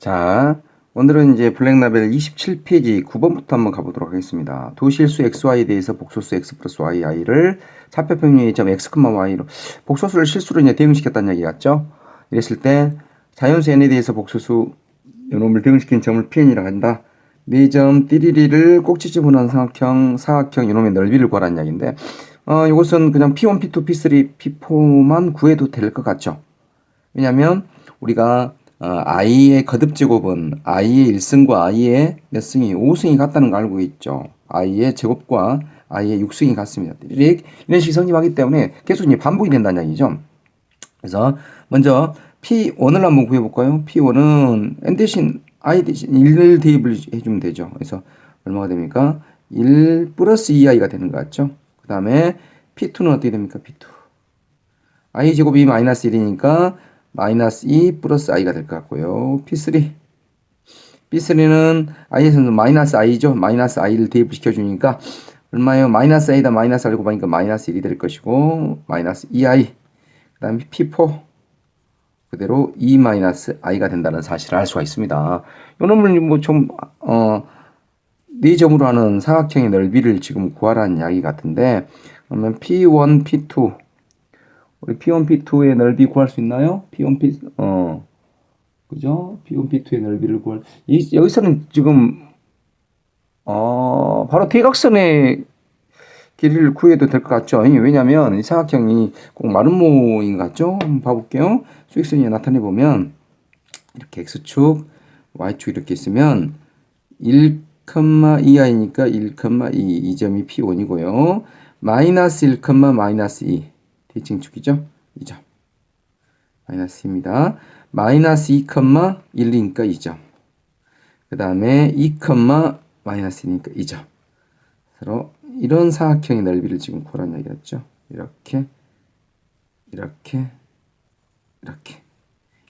자, 오늘은 이제 블랙라벨 27페이지 9번부터 한번 가보도록 하겠습니다. 도실수 xy에 대해서 복소수 x 플러스 y, i를 차표평균의 점 x, y로 복소수를 실수로 이제 대응시켰다는 얘기 같죠? 이랬을 때 자연수 n에 대해서 복소수 요놈을 대응시킨 점을 pn이라고 한다. 네점 띠리리를 꼭지 집어넣은 삼각형, 사각형 이놈의 넓이를 구하라는 이야기인데 어, 이것은 그냥 p1, p2, p3, p4만 구해도 될 것 같죠? 왜냐면 우리가 어, i의 거듭 제곱은 i의 1승과 i의 몇 승이 5승이 같다는 걸 알고 있죠. i의 제곱과 i의 6승이 같습니다. 이런 식이 성립하기 때문에 계속 이제 반복이 된다는 얘기죠. 그래서 먼저 P1을 한번 구해볼까요? P1은 n 대신 i 대신 1을 대입을 해주면 되죠. 그래서 얼마가 됩니까? 1 플러스 2i가 되는 것 같죠? 그 다음에 P2는 어떻게 됩니까? P2. i 제곱이 마이너스 1이니까 마이너스 2 플러스 i가 될 것 같고요. P3. P3는 i에서는 마이너스 i죠. 마이너스 i를 대입을 시켜 주니까 얼마예요? 마이너스 i다 마이너스 알고 보니까 마이너스 1이 될 것이고 마이너스 2i 그 다음에 P4 그대로 2 마이너스 i가 된다는 사실을 알 수가 있습니다. 이 놈을 뭐좀 어, 네 점으로 하는 사각형의 넓이를 지금 구하라는 이야기 같은데 그러면 P1, P2 우리 P1, P2의 넓이 구할 수 있나요? P1, P 어 그죠? P1, P2의 넓이를 구할 이, 여기서는 지금 어 바로 대각선의 길이를 구해도 될 것 같죠? 왜냐하면 이 사각형이 꼭 마름모인 것 같죠? 한번 봐볼게요. 수익선이 나타내 보면 이렇게 x축, y축 이렇게 있으면 1,2i니까 1,2이 점이 p1이고요. 마이너스 1, 마이너스 2 대칭 축이죠? 2점 마이너스입니다. 마이너스 2, 1이니까 2점 그 다음에 2, 마이너스 2니까 2점 서로 이런 사각형의 넓이를 지금 구하라는 얘기였죠. 이렇게 이렇게 이렇게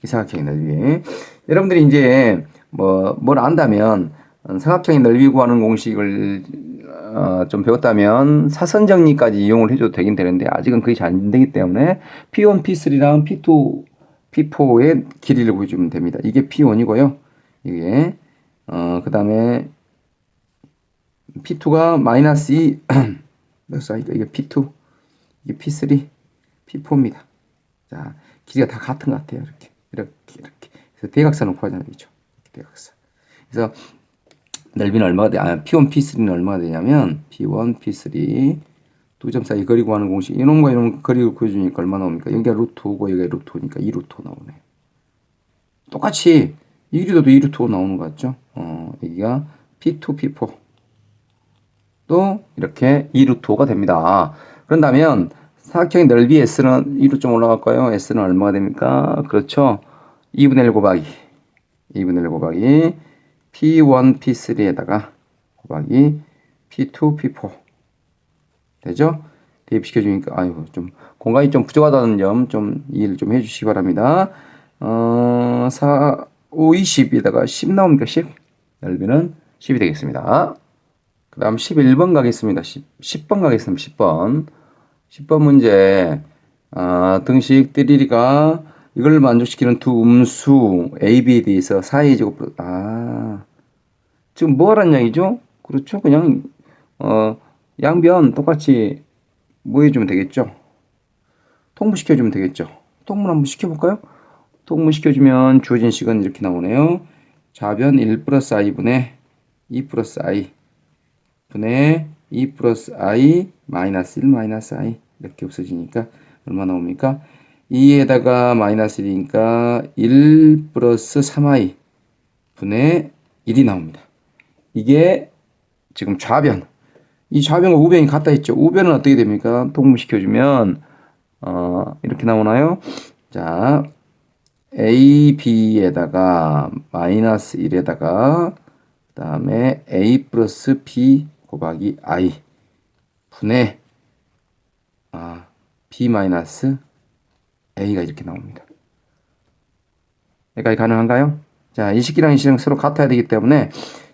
이 사각형의 넓이 여러분들이 이제 뭐 뭘 안다면 사각형의 넓이 구하는 공식을 어, 좀 배웠다면 사선 정리까지 이용을 해줘도 되긴 되는데 아직은 그게 잘 안 되기 때문에 P1, P3랑 P2, P4의 길이를 구해주면 됩니다. 이게 P1이고요. 이게 어, 그 다음에 P2가 마이너스 2, 몇 사이가 이게 P2, 이게 P3, P4입니다. 자, 길이가 다 같은 것 같아요. 이렇게, 이렇게, 이렇게. 그래서 대각선을 구하자는 얘기죠. 대각선. 그래서 넓이는 얼마가 돼? 아, P1, P3는 얼마가 되냐면 P1, P3 두 점 사이 거리 구하는 공식 이놈과 이놈 거리를 구해주니까 얼마 나옵니까? 여기가 루트 5고 여기가 루트 5니까 2 루트 5 나오네. 똑같이 이 길이도 2 루트 5 나오는 거 같죠? 어, 여기가 P2, P4 또 이렇게 2 루트 5가 됩니다. 그런다면 사각형의 넓이 S는 2로 좀 올라갈까요? S는 얼마가 됩니까? 그렇죠. 2분의 1 곱하기 2분의 1 곱하기 P1, P3에다가 곱하기 P2, P4 되죠? 대입시켜 주니까 아이고 좀 공간이 좀 부족하다는 점 좀 이해를 좀 해주시기 바랍니다. 어, 4, 5, 20에다가 10 나옵니까? 10 넓이는 10이 되겠습니다. 그 다음 11번 가겠습니다. 10, 번 가겠습니다. 10번 10번 문제 아, 등식 띠리리가 이걸 만족시키는 두 음수 A, B에 대해서 사이의 제곱 아 지금 뭐 하란 얘기죠? 그렇죠? 그냥 어 양변 똑같이 뭐 해주면 되겠죠? 통분시켜주면 되겠죠? 통분 한번 시켜볼까요? 통분 시켜주면 주어진 식은 이렇게 나오네요. 좌변 1 플러스 i분의 2 플러스 i 분의 2 플러스 i 마이너스 1 마이너스 i 이렇게 없어지니까 얼마 나옵니까? 2에다가 마이너스 1이니까 1 플러스 3i 분의 1이 나옵니다. 이게 지금 좌변. 이 좌변과 우변이 같다 했죠. 우변은 어떻게 됩니까? 통분시켜주면, 어, 이렇게 나오나요? 자, a, b에다가 마이너스 1에다가, 그 다음에 a 플러스 b 곱하기 i 분의, 아, b 마이너스 a가 이렇게 나옵니다. 여기까지 가능한가요? 자, 이 식이랑 이 식이랑 서로 같아야 되기 때문에,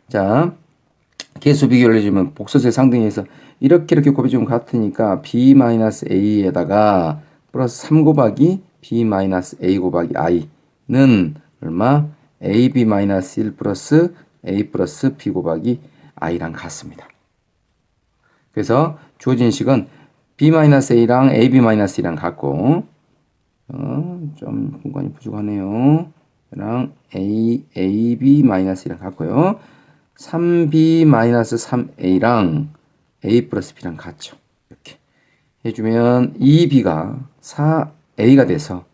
자, 개수 비교를 해주면 복소수의 상등에서 이렇게 이렇게 곱해주면 같으니까 b-a에다가 플러스 3 곱하기 b-a 곱하기 i는 얼마? ab 마이너스 1 플러스 a 플러스 b 곱하기 i랑 같습니다. 그래서 주어진 식은 b 마이너스 a랑 ab 마이너스 2랑 같고 어, 좀 공간이 부족하네요. 랑 a ab 마이너스 2랑 같고요. 3b 마이너스 3a랑 a 플러스 b랑 같죠. 이렇게 해주면 2b가 4a가 돼서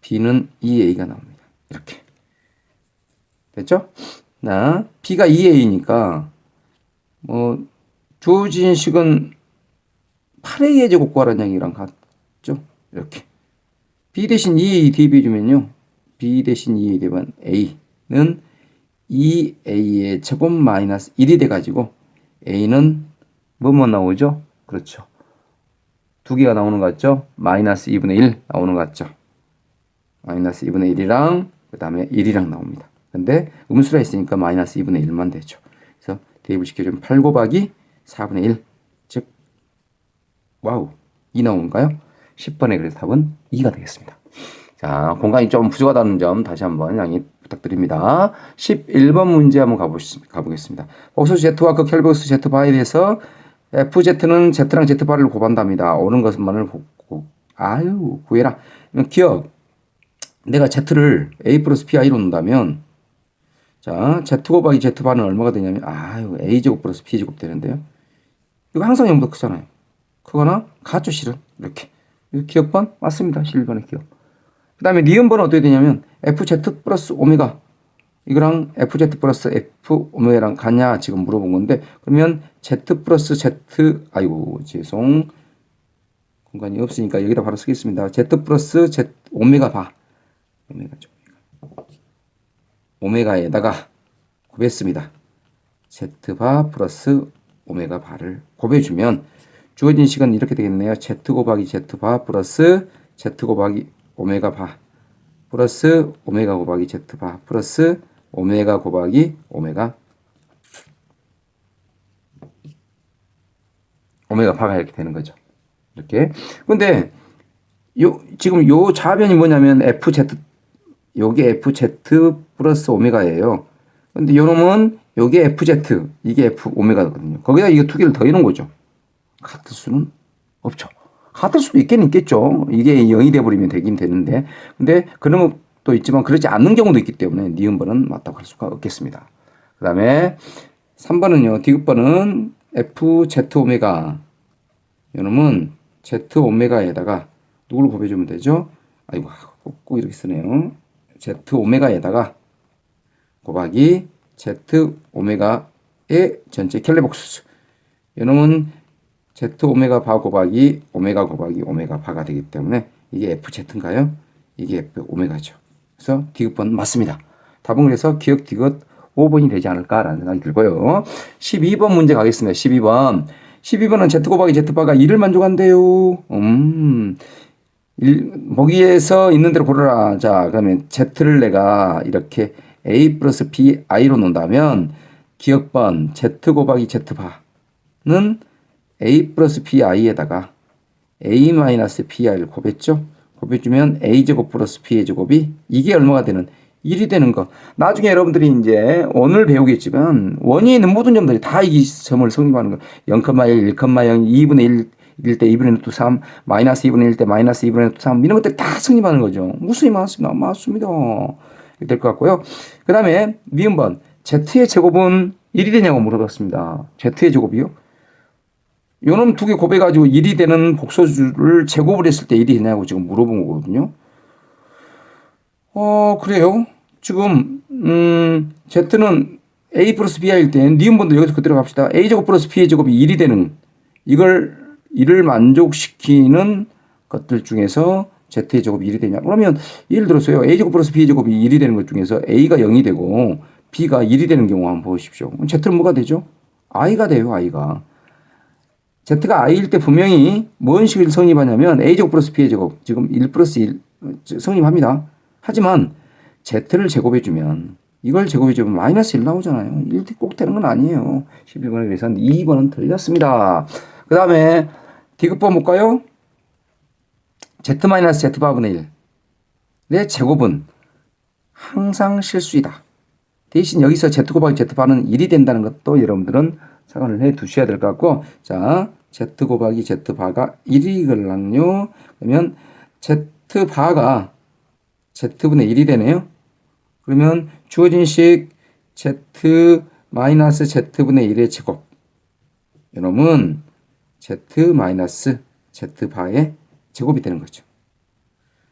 b는 2a가 나옵니다. 이렇게 됐죠? 나 b가 2a니까 뭐 주어진 식은 8a의 제곱 구하라는 얘기랑 같죠? 이렇게 b 대신 2a 대비해주면요 b 대신 2a 대면 a는 2a의 제곱 마이너스 1이 돼 가지고 a는 뭐뭐 나오죠? 그렇죠. 두 개가 나오는 것 같죠? 마이너스 2분의 1 나오는 것 같죠? 마이너스 2분의 1이랑 그 다음에 1이랑 나옵니다. 근데 음수라 있으니까 마이너스 2분의 1만 되죠. 그래서 대입을 시켜주면 8 곱하기 4분의 1, 즉 와우 2 나오는가요? 10번의 그래서 답은 2가 되겠습니다. 자, 공간이 좀 부족하다는 점 다시 한번 양해 부탁드립니다. 11번 문제 한번 가보, 가보겠습니다. 복수 Z와 그 켈백스 Z 바에 대해서 FZ는 Z랑 Z 바를 곱한답니다. 옳은 것만을 곱고 아유 구해라. 기억 내가 Z를 A 플러스 PI로 놓는다면 자 Z 곱하기 Z 바는 얼마가 되냐면 아유 A 제곱 플러스 P 제곱 되는데요. 이거 항상 0보다 크잖아요. 크거나 같죠 실은 이렇게 기억번 맞습니다. 11번의 기억. 그 다음에 니은번은 어떻게 되냐면 FZ 플러스 오메가 이거랑 FZ 플러스 F 오메가랑 같냐 지금 물어본 건데 그러면 Z 플러스 Z 아이고 죄송 공간이 없으니까 여기다 바로 쓰겠습니다. Z 플러스 Z 오메가 바 오메가죠. 오메가에다가 곱했습니다. Z바 플러스 오메가 바를 곱해주면 주어진 식은 이렇게 되겠네요. Z 곱하기 Z바 플러스 Z 곱하기 오메가 바 플러스 오메가 곱하기 Z바 플러스 오메가 곱하기 오메가 오메가 바가 이렇게 되는 거죠. 이렇게. 근데 요 지금 요 좌변이 뭐냐면 FZ 요게 FZ 플러스 오메가예요. 근데 요 놈은 요게 FZ 이게 F 오메가거든요. 거기다 이거 두 개를 더해 놓은 거죠. 같을 수는 없죠. 같을 수도 있긴 있겠죠. 이게 0이 돼버리면 되긴 되는데. 근데 그런 것도 있지만 그러지 않는 경우도 있기 때문에 니은 번은 맞다고 할 수가 없겠습니다. 그 다음에 3번은요. 디귿번은 FZ 오메가. 이놈은 Z 오메가에다가 누구를 곱해주면 되죠? 아이고, 꼭 이렇게 쓰네요. Z 오메가에다가 곱하기 Z 오메가의 전체 켈레복수. 이놈은 Z 오메가 바 곱하기 오메가 곱하기 오메가 바가 되기 때문에 이게 FZ인가요? 이게 F 오메가죠. 그래서 디귿번 맞습니다. 답은 그래서 기억 디귿 5번이 되지 않을까라는 생각이 들고요. 12번 문제 가겠습니다. 12번. 12번은 Z 곱하기 Z 바가 2를 만족한대요. 음. 일, 보기에서 있는 대로 고르라. 자, 그러면 Z를 내가 이렇게 A 플러스 B I로 놓는다면 기억번 Z 곱하기 Z 바는 A 플러스 PI에다가 A 마이너스 PI를 곱했죠. 곱해주면 A 제곱 플러스 P의 제곱이 이게 얼마가 되는 1이 되는 거. 나중에 여러분들이 이제 오늘 배우겠지만 원위에 있는 모든 점들이 다 이 점을 성립하는 거. 0,1, 1,0, 2분의 1, 1때 2분의 루트 3, 마이너스 2분의 1때 마이너스 2분의 루트 3 이런 것들 다 성립하는 거죠. 무수히 많습니다. 맞습니다. 될 것 같고요. 그 다음에 미음번 Z의 제곱은 1이 되냐고 물어봤습니다. Z의 제곱이요? 요놈 두개 곱해가지고 1이 되는 복소수를 제곱을 했을 때 1이 되냐고 지금 물어본 거거든요. 어, 그래요. 지금, 음, Z는 A 플러스 B일 때, 니은번도 여기서 그대로 갑시다. A 제곱 플러스 B의 제곱이 1이 되는, 이걸, 이를 만족시키는 것들 중에서 Z의 제곱이 1이 되냐. 그러면, 예를 들어서요. A 제곱 플러스 B의 제곱이 1이 되는 것 중에서 A가 0이 되고, B가 1이 되는 경우 한번 보십시오. Z는 뭐가 되죠? I가 돼요, I가. Z가 I일 때 분명히 뭔 식을 성립하냐면 A제곱 플러스 B의 제곱, 지금 1 플러스 1 성립합니다. 하지만 Z를 제곱해주면 이걸 제곱해주면 마이너스 1 나오잖아요. 1이 꼭 되는 건 아니에요. 12번에 그래서 2번은 틀렸습니다. 그 다음에 디귿번 볼까요? Z 마이너스 Z 바분의 1. 내 제곱은 항상 실수이다. 대신 여기서 Z 곱하기 Z바는 1이 된다는 것도 여러분들은 상관을 해 두셔야 될 것 같고, 자, Z 곱하기 Z바가 1이 걸랑요. 그러면 Z바가 Z분의 1이 되네요. 그러면 주어진 식 Z 마이너스 Z분의 1의 제곱. 이놈은 Z 마이너스 Z바의 제곱이 되는 거죠.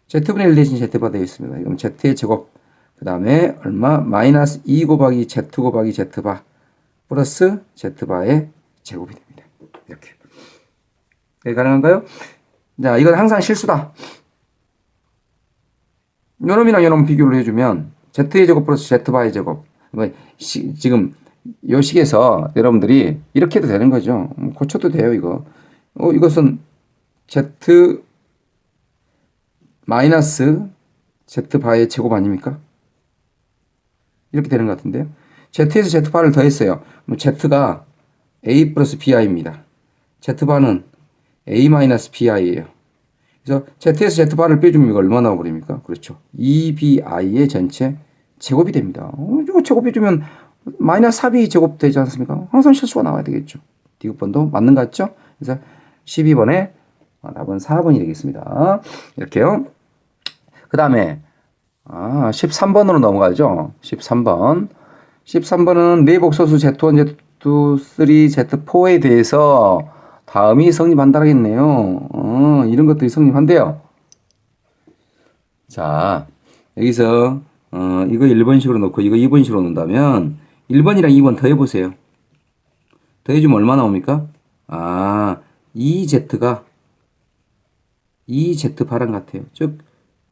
Z분의 1 대신 Z바 되어 있습니다. 그럼 Z의 제곱. 그 다음에 얼마? 마이너스 2 곱하기 Z 곱하기 Z바 플러스 Z바의 제곱이 됩니다. 이렇게. 이게 가능한가요? 자, 이건 항상 실수다. 요놈이랑 요놈 비교를 해주면 Z의 제곱 플러스 Z바의 제곱. 그러니까 시- 지금 요 식에서 여러분들이 이렇게 해도 되는 거죠. 음, 고쳐도 돼요, 이거. 어, 이것은 Z 마이너스 Z바의 제곱 아닙니까? 이렇게 되는 것 같은데요. Z에서 Z바를 더했어요. 그럼 Z가 A 플러스 BI입니다. Z바는 A 마이너스 BI예요. 그래서 Z에서 Z바를 빼주면 이거 얼마 나와버립니까? 그렇죠. 2BI의 전체 제곱이 됩니다. 어, 이거 제곱해주면 마이너스 4B 제곱 되지 않습니까? 항상 실수가 나와야 되겠죠. 디귿번도 맞는 것 같죠? 그래서 12번에 답은 4번이 되겠습니다. 이렇게요. 그 다음에 아, 13번으로 넘어가죠. 13번. 13번은 내복소수 Z1, Z2, 3, Z4에 대해서 다음이 성립한다겠네요. 어, 이런 것들이 성립한대요. 자, 여기서 어, 이거 1번식으로 놓고 이거 2번식으로 놓는다면 1번이랑 2번 더해보세요. 더해주면 얼마 나옵니까? 아, 2Z가 2Z8랑 같아요. 즉,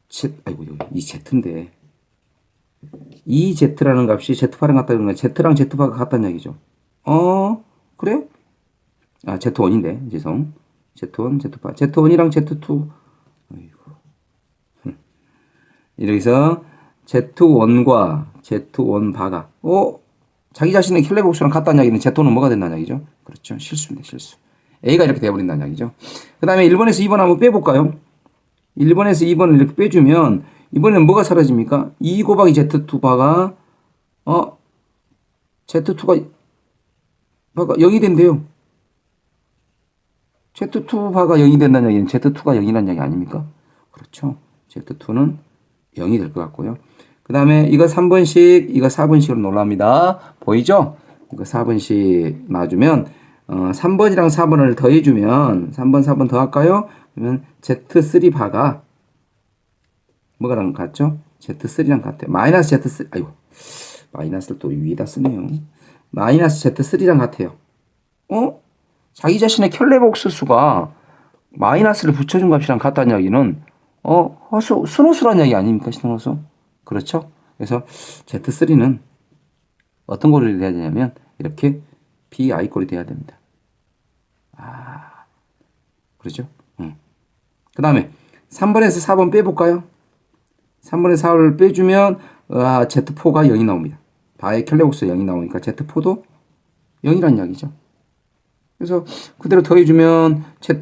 Z, 아이고, 이 Z인데. 2Z라는 값이 Z8랑 같다는 거야. Z랑 Z8가 같다는 얘기죠. 어, 그래요? 아, Z1인데, 죄송. Z1, Z8. Z1이랑 Z2. 아이고. 이래서 Z1과 Z1 바가, 어? 자기 자신의 킬레복수랑 같다는 이야기는 Z1은 뭐가 된다는 이야기죠? 그렇죠. 실수입니다, 실수. A가 이렇게 돼버린다는 이야기죠. 그 다음에 1번에서 2번 한번 빼볼까요? 1번에서 2번을 이렇게 빼주면, 이번에는 뭐가 사라집니까? 2 곱하기 Z2 바가, 어? Z2가, 바가 0이 된대요. Z2 바가 0이 된다는 얘기는 Z2가 0이라는 얘기 아닙니까? 그렇죠. Z2는 0이 될 것 같고요. 그 다음에 이거 3번씩, 이거 4번씩으로 놀랍니다. 보이죠? 이거 4번씩 놔주면, 어, 3번이랑 4번을 더해주면, 3번, 4번 더 할까요? 그러면 Z3 바가, 뭐가랑 같죠? Z3랑 같아요. 마이너스 Z3, 아이고, 마이너스를 또 위에다 쓰네요. 마이너스 Z3랑 같아요. 어? 자기 자신의 켤레복수수가 마이너스를 붙여준 값이랑 같다는 이야기는 어 허수 순호수란 이야기 아닙니까 신호수? 그렇죠? 그래서 Z3는 어떤 꼴이 돼야 되냐면 이렇게 BI 꼴이 돼야 됩니다. 아 그렇죠? 응. 그 다음에 3번에서 4번 빼볼까요? 3번에서 4번을 빼주면 아, Z4가 0이 나옵니다. 바의 켤레복수 0이 나오니까 Z4도 0이란 이야기죠 그래서 그대로 더해주면 Z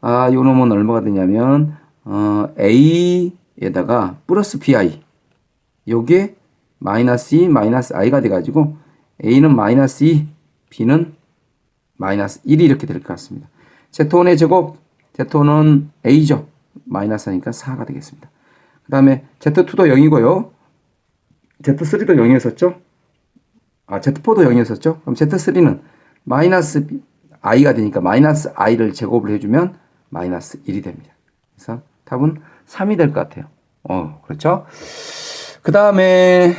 아 요놈은 얼마가 되냐면 어, A에다가 플러스 BI 요게 마이너스 2 마이너스 I가 돼가지고 A는 마이너스 2 B는 마이너스 1이 이렇게 될 것 같습니다. Z1의 제곱 Z1은 A죠. 마이너스니까 4가 되겠습니다. 그 다음에 Z2도 0이고요. Z3도 0이었었죠. 아 Z4도 0이었었죠. 그럼 Z3는 마이너스 i가 되니까 마이너스 i를 제곱을 해주면 마이너스 1이 됩니다. 그래서 답은 3이 될 것 같아요. 어, 그렇죠? 그 다음에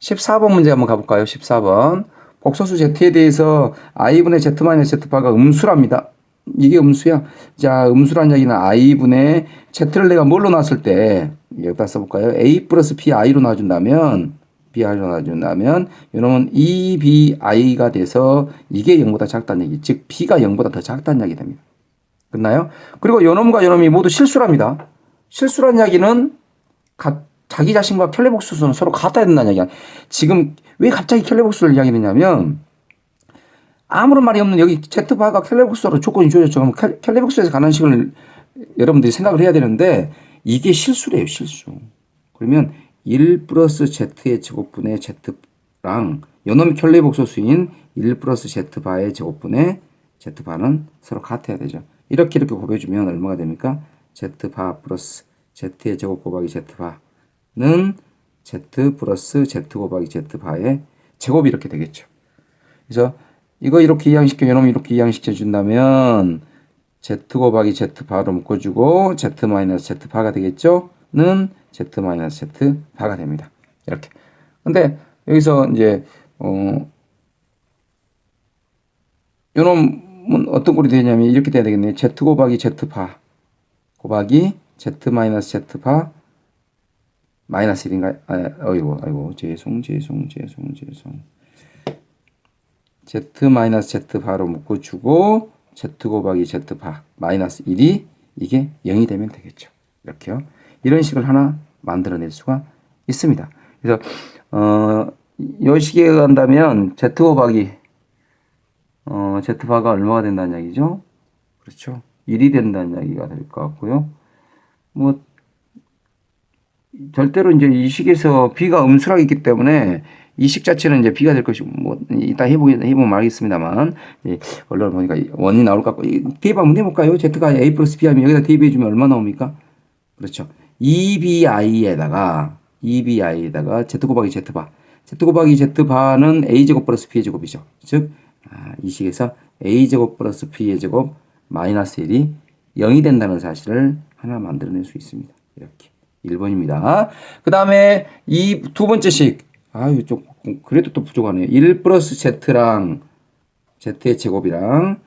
14번 문제 한번 가볼까요? 14번. 복소수 z에 대해서 i분의 z 마이너스 z바가 음수랍니다. 이게 음수야. 자, 음수란 얘기는 i분의 z를 내가 뭘로 놨을 때 여기다 써볼까요? a 플러스 bi로 놔준다면 bi로 놔준다면 이놈은 2bi가 돼서 이게 0보다 작다는 얘기. 즉 b가 0보다 더 작다는 얘기 됩니다. 끝나요? 그리고 요놈과 요놈이 모두 실수랍니다. 실수란 이야기는 가- 자기 자신과 켈레복수는 서로 같아야 된다는 이야기야. 지금 왜 갑자기 켈레복수를 이야기했냐면 아무런 말이 없는 여기 Z바가 켈레복수로 조건이 주어졌죠. 그럼 켈- 켈레복수에서 가는 식을 여러분들이 생각을 해야 되는데 이게 실수래요, 실수. 그러면 1 플러스 z의 제곱분의 z랑 요놈 켤레 복소수인 1 플러스 z바의 제곱분의 z바는 서로 같아야 되죠. 이렇게 이렇게 곱해주면 얼마가 됩니까? z바 플러스 z의 제곱 곱하기 z바는 z 플러스 z 곱하기 z바의 제곱이 이렇게 되겠죠. 그래서 이거 이렇게 이항시켜 요놈 이렇게 이항시켜 준다면 z 곱하기 z 바로 묶어주고 z 마이너스 z 바가 되겠죠? 는 z 마이너스 z 바가 됩니다. 이렇게. 근데 여기서 이제 어 요놈은 어떤 꼴이 되냐면 이렇게 돼야 되겠네요. z 곱하기 z 바 곱하기 z 마이너스 z 바 마이너스 1인가? 아, 어이구, 아이고, 죄송, 죄송, 죄송, 죄송. z 마이너스 z 바로 묶어주고 z 곱하기 z 바 마이너스 1이 이게 0이 되면 되겠죠. 이렇게요. 이런 식을 하나 만들어낼 수가 있습니다. 그래서 어, 요 식에 간다면 z 곱하기 어, z 바가 얼마가 된다는 얘기죠? 그렇죠. 1이 된다는 얘기가 될 것 같고요. 뭐 절대로 이제 이 식에서 b가 음수라고 있기 때문에 이 식 자체는 이제 b가 될 것이고 뭐 이따 해보기 해보면 알겠습니다만 예, 언론 보니까 원이 나올 것 같고 이 대입 한번 해볼까요? z가 a 플러스 b 하면 여기다 대입해 주면 얼마 나옵니까? 그렇죠. 2bi에다가 2bi에다가 z 곱하기 z 바 z 곱하기 z 바는 a 제곱 플러스 b 제곱이죠. 즉 아, 이 식에서 a 제곱 플러스 b의 제곱 마이너스 1이 0이 된다는 사실을 하나 만들어낼 수 있습니다. 이렇게 1번입니다. 그 다음에 이 두 번째 식 아유 좀 그래도 또 부족하네요. 1 플러스 z랑 z의 제곱이랑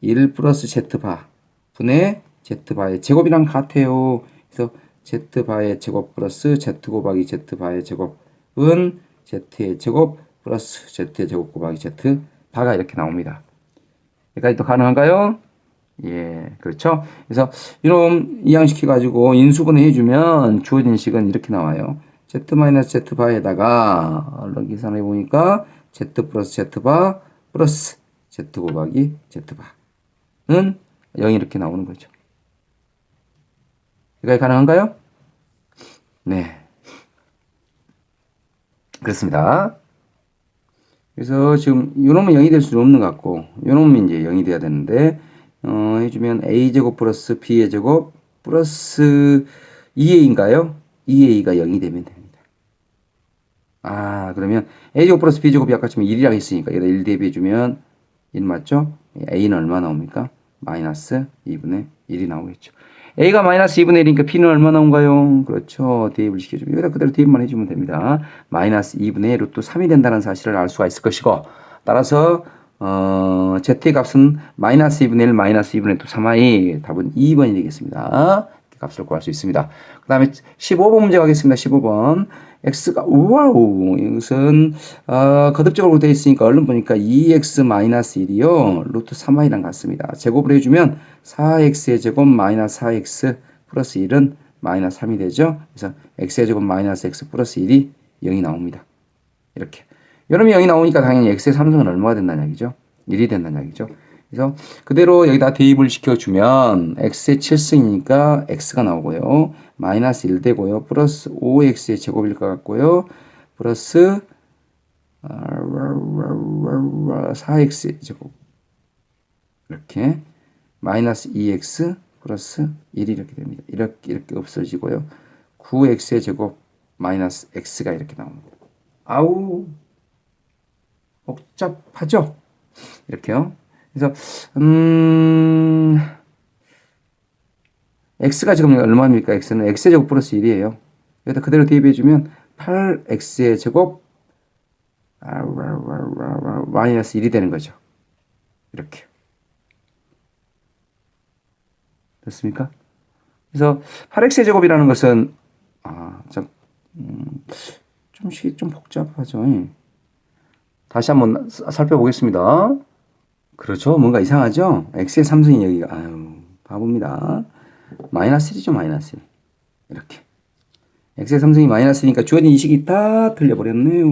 1 플러스 z바 분의 z바의 제곱이랑 같아요. 그래서 z바의 제곱 플러스 z 곱하기 z바의 제곱은 z의 제곱 플러스 z의 제곱 곱하기 z 바가 이렇게 나옵니다. 여기까지 또 가능한가요? 예, 그렇죠. 그래서 이런 이항시켜 가지고 인수분해 해주면 주어진 식은 이렇게 나와요. z 마이너스 z 바에다가 계산해 보니까 z 플러스 z 바 플러스 z 곱하기 z 바는 0이 이렇게 나오는 거죠. 이거 가능한가요? 네. 그렇습니다. 그래서 지금 요놈은 0이 될 수는 없는 것 같고 요놈은 이제 0이 돼야 되는데 어, 해주면 a제곱 플러스 b의 제곱 플러스 2a인가요? 2a가 0이 되면 됩니다. 아 그러면 a제곱 플러스 b제곱이 아까 지금 1이라고 했으니까 여기다 1 대비해주면 1 맞죠? a는 얼마 나옵니까? 마이너스 2분의 1이 나오겠죠. A가 마이너스 2분의 1이니까 p는 얼마 나 온가요? 그렇죠. 대입을 시켜주면 여기다 그대로 대입만 해주면 됩니다. 마이너스 2분의 루트 3이 된다는 사실을 알 수가 있을 것이고 따라서 어, z의 값은 마이너스 2분의 1 마이너스 2분의 2 3i 답은 2번이 되겠습니다. 값을 구할 수 있습니다. 그 다음에 15번 문제 가겠습니다. 15번 x가 우와우 이것은 어, 거듭적으로 되어 있으니까 얼른 보니까 2x 마이너스 1이요 루트 3i랑 같습니다. 제곱을 해주면 4x의 제곱 마이너스 4x 플러스 1은 마이너스 3이 되죠. 그래서 x의 제곱 마이너스 x 플러스 1이 0이 나옵니다. 이렇게 여름이 0이 나오니까 당연히 x의 3승은 얼마가 된다는 얘기죠? 1이 된다는 얘기죠. 그래서 그대로 여기다 대입을 시켜주면 x의 7승이니까 x가 나오고요. 마이너스 1 되고요. 플러스 5x의 제곱일 것 같고요. 플러스 4x의 제곱 이렇게 마이너스 2x 플러스 1이 이렇게 됩니다. 이렇게 이렇게 없어지고요. 9x의 제곱 마이너스 x가 이렇게 나옵니다. 아우 복잡하죠? 이렇게요. 그래서 음 x가 지금 얼마입니까? x는 x의 제곱 플러스 1이에요. 여기다 그대로 대입해 주면 8x의 제곱 마이너스 1이 되는 거죠. 이렇게. 됐습니까? 그래서 8x의 제곱이라는 것은 아, 좀, 음, 좀, 좀 복잡하죠. 다시 한번 살펴보겠습니다. 그렇죠. 뭔가 이상하죠? x의 3승이 여기가, 아유, 바보입니다. 마이너스 1이죠, 마이너스 1. 이렇게. x의 3승이 마이너스니까 주어진 이식이 다 틀려버렸네요.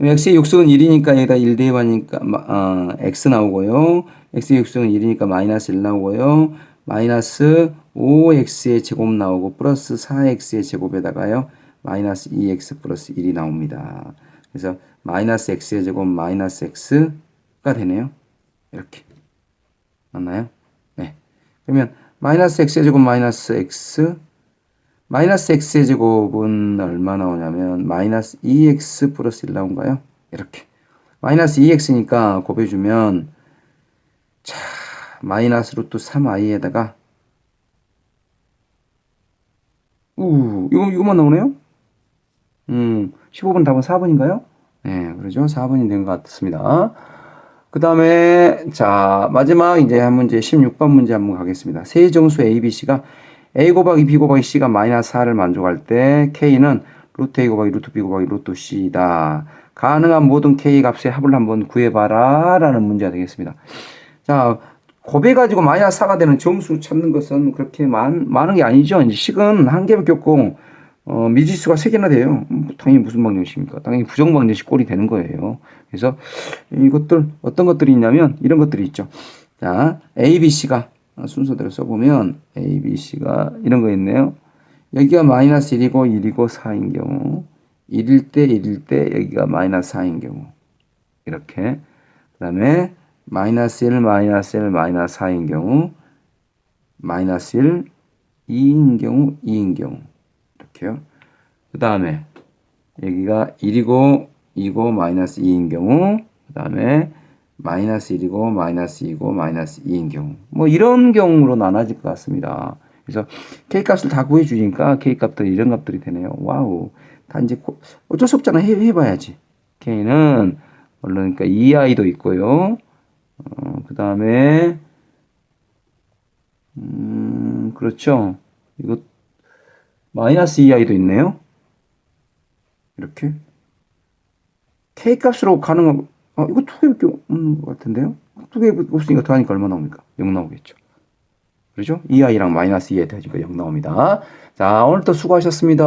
x의 6승은 1이니까 여기다 1 대입하니까, 어, x 나오고요. x의 6승은 1이니까 마이너스 1 나오고요. 마이너스 5x의 제곱 나오고, 플러스 4x의 제곱에다가요. 마이너스 2x 플러스 1이 나옵니다. 그래서 마이너스 x의 제곱 마이너스 x가 되네요. 이렇게. 맞나요? 네. 그러면 마이너스 x의 제곱 마이너스 x 마이너스 x의 제곱은 얼마 나오냐면 마이너스 2x 플러스 1 나온가요? 이렇게. 마이너스 2x니까 곱해주면 자 마이너스 루트 3i에다가 우 이거 이거만 나오네요? 음 15번 답은 4번인가요? 네 그러죠 4번이 된 것 같습니다. 그 다음에 자 마지막 이제 한 문제 16번 문제 한번 가겠습니다. 세 정수 a, b, c가 a 곱하기 b 곱하기 c가 마이너스 4를 만족할 때 k는 루트 a 곱하기 루트 b 곱하기 루트 c다. 가능한 모든 k 값의 합을 한번 구해봐라 라는 문제가 되겠습니다. 자 곱해가지고 마이너스 4가 되는 정수 찾는 것은 그렇게 많, 많은 게 아니죠. 이제 식은 한 개밖에 없고 어, 미지수가 세 개나 돼요. 음, 당연히 무슨 방정식입니까? 당연히 부정방정식 꼴이 되는 거예요. 그래서 이것들 어떤 것들이 있냐면 이런 것들이 있죠. 자, A, B, C가 순서대로 써보면 A, B, C가 이런 거 있네요. 여기가 마이너스 1이고 1이고 4인 경우 1일 때 1일 때 여기가 마이너스 4인 경우 이렇게 그 다음에 마이너스 1 마이너스 1 마이너스 4인 경우 마이너스 1 2인 경우 2인 경우 이렇게요. 그 다음에 여기가 1이고 2고 마이너스 2인 경우 그 다음에 마이너스 1이고 마이너스 2고 마이너스 2인 경우 뭐 이런 경우로 나눠질 것 같습니다. 그래서 K값을 다 구해주니까 K값들이 이런 값들이 되네요. 와우. 단지 고- 어쩔 수 없잖아. 해, 해봐야지. K는 물론 그러니까 2i도 있고요. 어, 그 다음에 음 그렇죠. 이거 마이너스 2i도 있네요. 이렇게 k 값으로 가능한 아 이거 두 개밖에 없는 것 같은데요? 두 개 없으니까 더하니까 얼마 나옵니까? 0 나오겠죠. 그렇죠? 2i랑 마이너스 2에 더하니까 0 나옵니다. 자 오늘도 수고하셨습니다.